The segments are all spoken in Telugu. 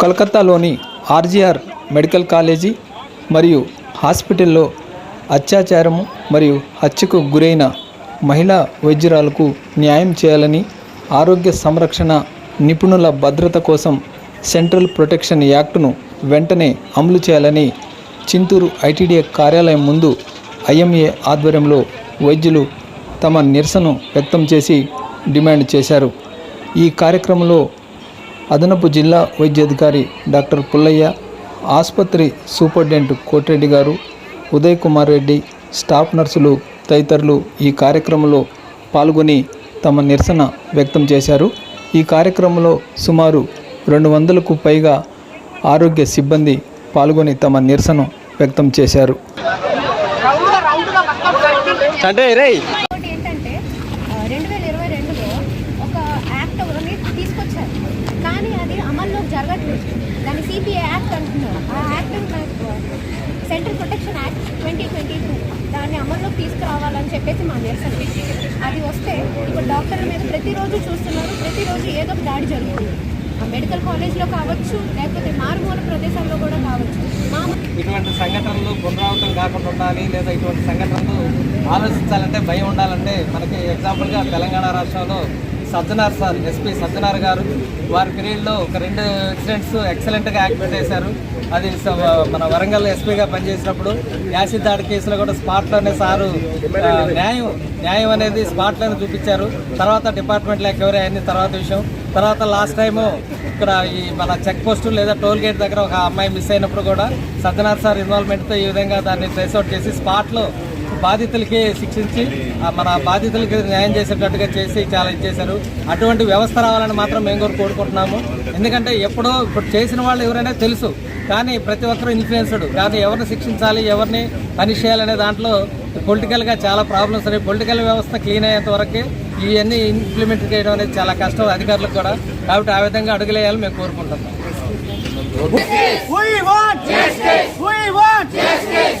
కలకత్తాలోని ఆర్జీఆర్ మెడికల్ కాలేజీ మరియు హాస్పిటల్లో అత్యాచారము మరియు హత్యకు గురైన మహిళా వైద్యురాలకు న్యాయం చేయాలని ఆరోగ్య సంరక్షణ నిపుణుల భద్రత కోసం సెంట్రల్ ప్రొటెక్షన్ యాక్టును వెంటనే అమలు చేయాలని చింతూరు ఐటీడీఏ కార్యాలయం ముందు ఐఎంఏ ఆధ్వర్యంలో వైద్యులు తమ నిరసన వ్యక్తం చేసి డిమాండ్ చేశారు. ఈ కార్యక్రమంలో అదనపు జిల్లా వైద్యాధికారి డాక్టర్ పుల్లయ్య ఆసుపత్రి సూపరింటెండెంట్ కోటిరెడ్డి గారు ఉదయ్ కుమార్ రెడ్డి స్టాఫ్ నర్సులు తదితరులు ఈ కార్యక్రమంలో పాల్గొని తమ నిరసన వ్యక్తం చేశారు. ఈ కార్యక్రమంలో సుమారు రెండు వందలకు పైగా ఆరోగ్య సిబ్బంది పాల్గొని తమ నిరసన వ్యక్తం చేశారు. జరగట్లేదు. దాన్ని సిపిఐ యాక్ట్ అంటున్నారు. ఆ act central protection act twenty twenty two దాన్ని అమల్లోకి తీసుకురావాలని చెప్పేసి మా నిరసన. అది వస్తే ఇప్పుడు డాక్టర్ల మీద ప్రతిరోజు చూస్తున్నారు. ప్రతిరోజు ఏదో ఒక దాడి జరుగుతుంది. ఆ మెడికల్ కాలేజ్లో కావచ్చు లేకపోతే మారుమూల ప్రదేశాల్లో కూడా కావచ్చు. ఇటువంటి సంఘటనలు పునరావృతం కాకుండా ఉండాలి లేదా ఇటువంటి సంఘటనలు ఆలోచించాలంటే భయం ఉండాలంటే మనకి ఎగ్జాంపుల్గా తెలంగాణ రాష్ట్రంలో సజ్జనార్ సార్ ఎస్పీ సజ్జనార్ గారు వారి పీరియడ్లో ఒక రెండు ఇన్సిడెంట్స్ ఎక్సలెంట్గా యాక్టివేట్ చేశారు. అది స- మన వరంగల్ ఎస్పీగా పనిచేసినప్పుడు యాసిడ్ దాడి కేసులో కూడా స్పాట్లోనే సారు న్యాయం న్యాయం అనేది స్పాట్లోనే చూపించారు. తర్వాత డిపార్ట్మెంట్లో ఎక్వరీ అయింది తర్వాత విషయం. తర్వాత లాస్ట్ టైము ఇక్కడ ఈ మన చెక్ పోస్ట్ లేదా టోల్ గేట్ దగ్గర ఒక అమ్మాయి మిస్ అయినప్పుడు కూడా సజ్జనార్ సార్ ఇన్వాల్వ్మెంట్తో ఈ విధంగా దాన్ని ట్రేస్అవుట్ చేసి స్పాట్లో బాధితులకి శిక్షించి మన బాధితులకి న్యాయం చేసేటట్టుగా చేసి చాలా ఇచ్చేశారు అటువంటి వ్యవస్థ రావాలని మాత్రం మేము కూడా కోరుకుంటున్నాము. ఎందుకంటే ఎప్పుడో ఇప్పుడు చేసిన వాళ్ళు ఎవరైనా తెలుసు కానీ ప్రతి ఒక్కరూ ఇన్ఫ్లుయెన్స్డ్ కానీ ఎవరిని శిక్షించాలి ఎవరిని పనిష్ చేయాలనే దాంట్లో పొలిటికల్గా చాలా ప్రాబ్లమ్స్ ఉన్నాయి. పొలిటికల్ వ్యవస్థ క్లీన్ అయ్యేంత వరకు ఇవన్నీ ఇంప్లిమెంట్ చేయడం అనేది చాలా కష్టం అధికారులకు కూడా. కాబట్టి ఆ విధంగా అడుగులేయాలని మేము కోరుకుంటున్నాం. We want justice. We want justice.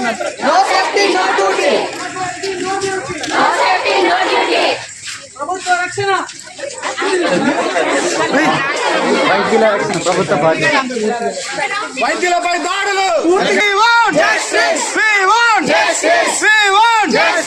No safety, no duty. No safety, no duty. ప్రభుత్వ రక్షణ వైద్యులపై దాడులు justice. We want justice.